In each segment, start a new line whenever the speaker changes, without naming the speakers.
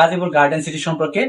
Gazipur garden city সম্পর্কে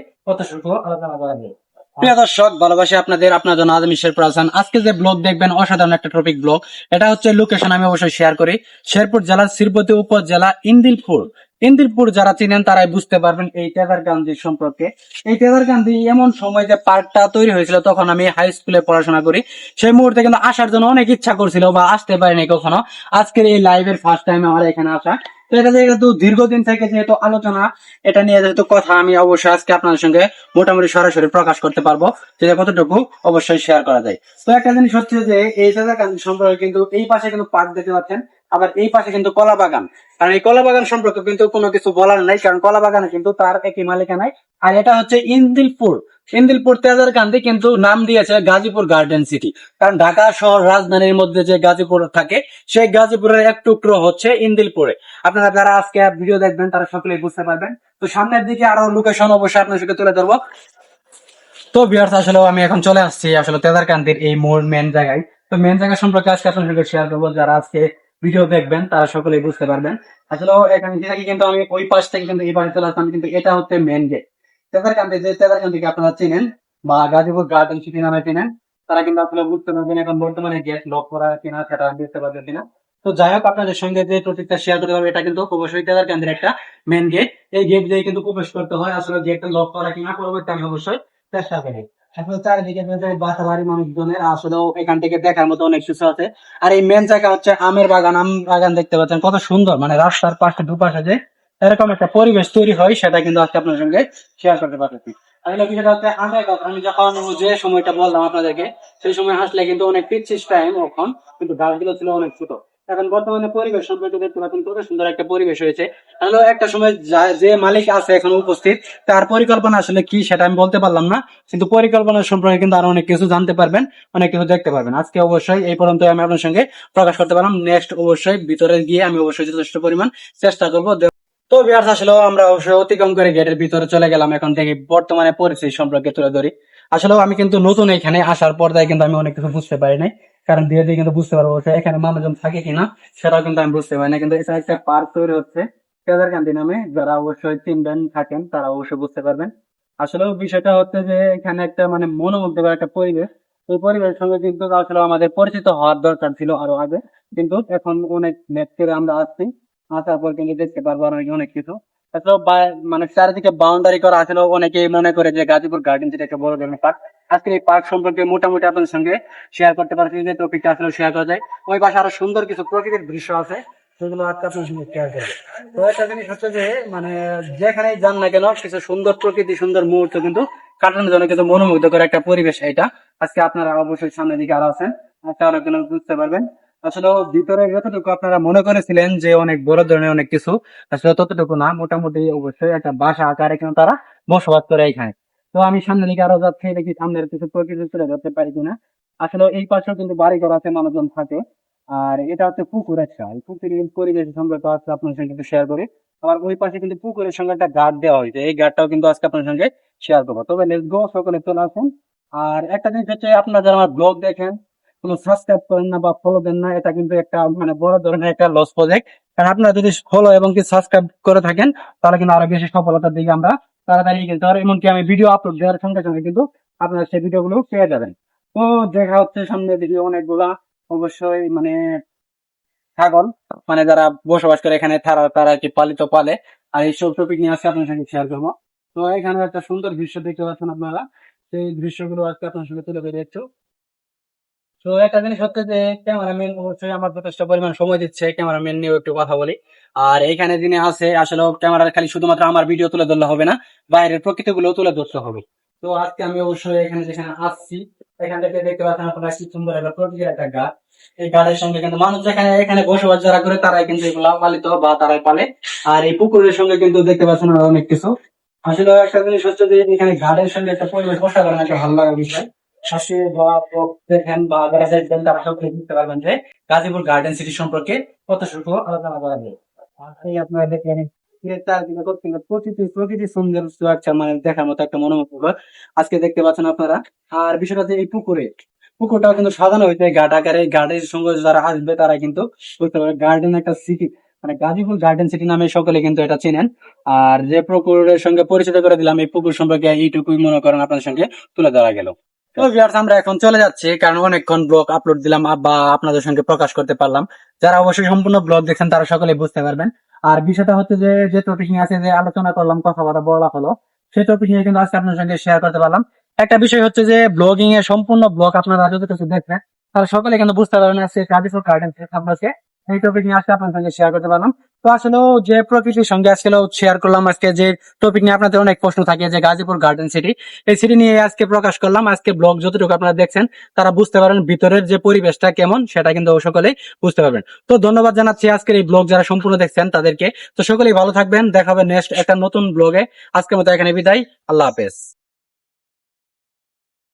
আলোচনা করা যায় প্রিয় দর্শক, ভালোবাসি আপনাদের, আপনার জন্য শেরপুর আজকে যে ব্লগ দেখবেন, অসাধারণ একটা টপিক ব্লগ এটা হচ্ছে লোকেশন আমি অবশ্যই শেয়ার করি। শেরপুর জেলার শ্রীপতি উপজেলা ইন্দিলপুর। ইন্দিলপুর যারা চিনেন, তারাই বুঝতে পারবেন এই টেদার গান্ধী সম্পর্কে। এই টেদার গান্ধী এমন সময় যে পার্কটা তৈরি হয়েছিল, তখন আমি হাই স্কুলে পড়াশোনা করি। সেই মুহূর্তে কিন্তু আসার জন্য অনেক ইচ্ছা করছিল বা আসতে পারিনি কখনো। আজকের এই লাইভের ফার্স্ট টাইম আমার এখানে আসা। এটা যেহেতু দীর্ঘদিন থেকে যেহেতু আলোচনা, এটা নিয়ে যেহেতু কথা, আমি অবশ্যই আজকে আপনাদের সঙ্গে মোটামুটি সরাসরি প্রকাশ করতে পারব। যেটা কতটুকু, অবশ্যই শেয়ার করা যায়। তো একটা জিনিস হচ্ছে যে এই টেদার গান্ধী সম্পর্কে কিন্তু এই পাশে কিন্তু পার্ক দেখতে পাচ্ছেন। আবার এই পাশে কিন্তু কলা বাগান। কারণ এই কলা বাগান সম্পর্কে কিন্তু কোনো কিছু বলার নাই, কারণ কলা বাগানে কিন্তু তার একই মালিকানায়। আর এটা হচ্ছে ইন্দিলপুর। ইন্দিলপুর তেজার কান্দি কিন্তু নাম দিয়েছে গাজীপুর গার্ডেন সিটি কারণ ঢাকা শহর রাজধানীর মধ্যে যে গাজীপুর থাকে, সেই গাজীপুরের এক টুকরো হচ্ছে ইন্দিলপুরে। আপনারা যারা আজকে ভিডিও দেখবেন, তারা সকলেই বুঝতে পারবেন। তো সামনের দিকে আরও লোকেশন অবশ্যই আপনার সঙ্গে তুলে ধরবো। তো বিয়ার্স আসলে আমি এখন চলে আসছি আসলে তেদারকান্দির এই মোড় মেন জায়গায়। তো মেন জায়গা সম্পর্কে আজকে আপনার সঙ্গে শেয়ার করব, যারা আজকে ভিডিও দেখবেন, তারা সকলে বুঝতে পারবেন। আসলে এখানে থেকে কিন্তু আমি ওই পাশ থেকে কিন্তু এই পাশে চলে আসলাম, কিন্তু এটা হচ্ছে মেন গেট তেদারকান্দি যে তেদারকান্দিকে আপনারা চিনেন বা গাজীপুর গার্ডেন সিটি নামে চিনেন, তারা কিন্তু আসলে বুঝতে পারবেন এখন বর্তমানে গেট লক করা কিনা, সেটা বুঝতে পারবেন কিনা তো যাই হোক, আপনাদের সঙ্গে যে টপিকটা শেয়ার করতে পারব এটা কিন্তু অবশ্যই তেদারকান্দির একটা মেন গেট এই গেট দিয়ে কিন্তু প্রবেশ করতে হয়, আসলে গেটটা লক করা কিনা, পরবর্তী আমি অবশ্যই চেষ্টা করি। আসলে চারিদিকে বাসা মানুষজনের এখান থেকে দেখার মতো অনেক কিছু আছে। আর এই মেন জায়গা হচ্ছে আমের বাগান, আম বাগান দেখতে পাচ্ছেন, কত সুন্দর। মানে রাস্তার পাশে, দুপাশে যে এরকম একটা পরিবেশ তৈরি হয়, সেটা কিন্তু আজকে আপনার সঙ্গে শেয়ার করতে পারতেছি। আসলে বিষয়টা হচ্ছে আমের গাছ আমি যখন যে সময়টা বললাম আপনাদেরকে, সেই সময় আসলে কিন্তু অনেক পিচ্ছিস টাইম ওখন কিন্তু গাছগুলো ছিল অনেক ছোট। এখন বর্তমানে পরিবেশ সম্পর্কে দেখতে পাচ্ছেন কত সুন্দর একটা পরিবেশ হয়েছে। হলো একটা সময় যে মালিক আছে এখন উপস্থিত, তার পরিকল্পনা আসলে কি সেটা আমি বলতে পারলাম না, কিন্তু পরিকল্পনা সম্পর্কে কিন্তু আরও অনেক কিছু জানতে পারবেন, অনেক কিছু দেখতে পারবেন। আজকে অবশ্যই এই পর্যন্ত আমি আপনার সঙ্গে প্রকাশ করতে পারলাম। নেক্সট অবশ্যই ভিতরে গিয়ে আমি অবশ্যই যথেষ্ট পরিমাণ চেষ্টা করব। তো বিয়ার্স আসলে আমরা অবশ্যই অতিক্রম করে গেটের ভিতরে চলে গেলাম, এখন থেকে বর্তমানে পরিস্থিতি সম্পর্কে তুলে ধরি। আসলে আমি কিন্তু নতুন এখানে আসার পর্দায় কিন্তু আমি অনেক কিছু বুঝতে পারি নাই। কারণ ধীরে ধীরে কিন্তু বুঝতে পারব এখানে মানুষজন থাকে কিনা, সেটাও কিন্তু আমি বুঝতে পারি না। কিন্তু এটা একটা পার্ক তৈরি হচ্ছে কেদারকান্দি নামে, যারা অবশ্যই চিনবেন থাকেন, তারা অবশ্যই বুঝতে পারবেন। আসলে বিষয়টা হচ্ছে যে এখানে একটা মানে মনোমুগ্ধকর একটা পরিবেশ। ওই পরিবেশের সঙ্গে কিন্তু আসলে আমাদের পরিচিত হওয়ার দরকার ছিল আরও আগে। কিন্তু এখন অনেক নেট করে আমরা আসছি, আসার পর কিন্তু দেখতে পারব আর অনেক কিছু। তাছাড়াও মানে চারিদিকে বাউন্ডারি করা আসলে অনেকেই মনে করে যে গাজীপুর গার্ডেন যেটা একটা বড় ধরনের পার্ক আজকে এই পার্ক সম্পর্কে মোটামুটি আপনাদের সঙ্গে শেয়ার করতে পারছি, যে টপিকটা আসলে শেয়ার করা যায়। ওই পাশে আরও সুন্দর কিছু প্রকৃতির দৃশ্য আছে, সেগুলো আজকে আপনার সঙ্গে শেয়ার তো একটা জিনিস হচ্ছে যে মানে যেখানেই যান না কেন, কিছু সুন্দর প্রকৃতি, সুন্দর মুহূর্ত কিন্তু কাটানোর জন্য কিন্তু মনোমুগ্ধ করে একটা পরিবেশ এটা। আজকে আপনারা অবশ্যই সামনের দিকে আরও আছেন, আজকে আরও কেন বুঝতে পারবেন। আসলে ভিতরে যতটুকু আপনারা মনে করেছিলেন যে অনেক বড় ধরনের অনেক কিছু, আসলে ততটুকু না, মোটামুটি অবশ্যই একটা বাসা আকারে কিন্তু তারা বসবাস করে এখানে তো আমি সামনের দিকে আরও যাচ্ছি, দেখি সামনের কিছু প্রকৃতি তুলে ধরতে পারি কিনা। আসলে এই পাশেও কিন্তু বাড়ি ঘর আছে, মানুষজন থাকে। আর এটা হচ্ছে পুকুর একটা এই পুকুরের পরিবেশ সম্পর্কে আজকে আপনার সঙ্গে কিন্তু শেয়ার করি। আবার ওই পাশে কিন্তু পুকুরের সঙ্গে একটা গার্ড দেওয়া হয়েছে। এই গার্ডটাও কিন্তু আজকে আপনার সঙ্গে শেয়ার করব। তবে লেটস গো সকলে চলে আসুন। আর একটা জিনিস হচ্ছে, আপনারা যারা আমার ব্লগ দেখেন, কোনো সাবস্ক্রাইব করেন না বা ফলো দেন না, এটা কিন্তু একটা মানে বড় ধরনের একটা লস প্রজেক্ট কারণ আপনারা যদি ফলো এবং কি সাবস্ক্রাইব করে থাকেন, তাহলে কিন্তু আরও বেশি সফলতার দিকে আমরা তাড়াতাড়ি কিন্তু আর এমনকি আমি ভিডিও আপলোড দেওয়ার সঙ্গে সঙ্গে কিন্তু আপনারা সেই ভিডিওগুলো পেয়ে যাবেন। তো দেখা হচ্ছে সামনে দিকে অনেকগুলা, অবশ্যই মানে ছাগল মানে যারা বসবাস করে এখানে, তারা তারা কি পালিত পালে, আর এই সব টপিক নিয়ে আজকে আপনার সঙ্গে শেয়ার করব। তো এখানে একটা সুন্দর দৃশ্য দেখতে পাচ্ছেন আপনারা। সেই দৃশ্যগুলো আজকে আপনার সঙ্গে তুলে ধরে তো একটা জিনিস হচ্ছে যে ক্যামেরাম্যান অবশ্যই আমার যথেষ্ট পরিমাণ সময় দিচ্ছে ক্যামেরাম্যান নিয়েও একটু কথা বলি। আর এখানে যিনি আছে, আসলে ক্যামেরা খালি শুধুমাত্র আমার ভিডিও তুলে ধরলে হবে না, বাইরের প্রকৃতি গুলো তুলে ধরতে হবে। তো আজকে আমি অবশ্যই এখানে যেখানে আসছি, এখান থেকে দেখতে পাচ্ছেন আপনারা কি সুন্দর একটা প্রকৃতির একটা গাছ। এই গাছের সঙ্গে কিন্তু মানুষ যেখানে, এখানে বসবাস যারা করে, তারাই কিন্তু এগুলা পালিত বা তারাই পালে। আর এই পুকুরের সঙ্গে কিন্তু দেখতে পাচ্ছেন অনেক কিছু। আসলে একটা জিনিস হচ্ছে যে, এখানে ঘাটের সঙ্গে একটা পরিবেশ অসাধারণ একটা ভালো লাগার বিষয়। শাসি বা দেখেন বা তারা বুঝতে পারবেন যে গাজীপুর গার্ডেন সিটি সম্পর্কে আলোচনা করা যায়। আপনারা মানে আজকে দেখতে পাচ্ছেন আপনারা। আর এই পুকুরে। কিন্তু সাজানো হয়েছে আকারে। সঙ্গে যারা আসবে তারা কিন্তু বুঝতে গার্ডেন একটা সিটি মানে গাজীপুর গার্ডেন সিটি নামে সকলে কিন্তু এটা চেনেন। আর যে পুকুরের সঙ্গে পরিচিত করে দিলাম এই পুকুর সম্পর্কে এইটুকুই মনে করেন আপনাদের সঙ্গে তুলে ধরা গেল। আমরা এখন চলে যাচ্ছি, কারণ অনেকক্ষণ ব্লগ আপলোড দিলাম বা আপনাদের সঙ্গে প্রকাশ করতে পারলাম। যারা অবশ্যই সম্পূর্ণ ব্লগ দেখছেন, তারা সকলে বুঝতে পারবেন। আর বিষয়টা হচ্ছে যে যে টপিক নিয়ে আছে যে আলোচনা করলাম কথা বলা হলো, সেই টপিক নিয়ে কিন্তু আজকে আপনার সঙ্গে শেয়ার করতে পারলাম। একটা বিষয় হচ্ছে যে ব্লগিং এর সম্পূর্ণ ব্লগ আপনারা যদি কিছু দেখবেন তাহলে সকলে কিন্তু বুঝতে পারবেন আজকে আপনাকে এই টপিক নিয়ে আজকে আপনার সঙ্গে শেয়ার করতে পারলাম। তো আসলে যে প্রকৃতির সঙ্গে আজকে শেয়ার করলাম, আজকে যে টপিক নিয়ে আপনাদের অনেক প্রশ্ন থাকে, যে গাজীপুর গার্ডেন সিটি এই সিটি নিয়ে আজকে প্রকাশ করলাম। আজকে ব্লগ যতটুকু আপনারা দেখছেন, তারা বুঝতে পারেন ভিতরের যে পরিবেশটা কেমন, সেটা কিন্তু সকলেই বুঝতে পারবেন। তো ধন্যবাদ জানাচ্ছি আজকের এই ব্লগ যারা সম্পূর্ণ দেখছেন তাদেরকে। তো সকলেই ভালো থাকবেন। দেখা হবে নেক্সট একটা নতুন ব্লগে আজকের মতো এখানে বিদায়। আল্লাহ হাফেজ।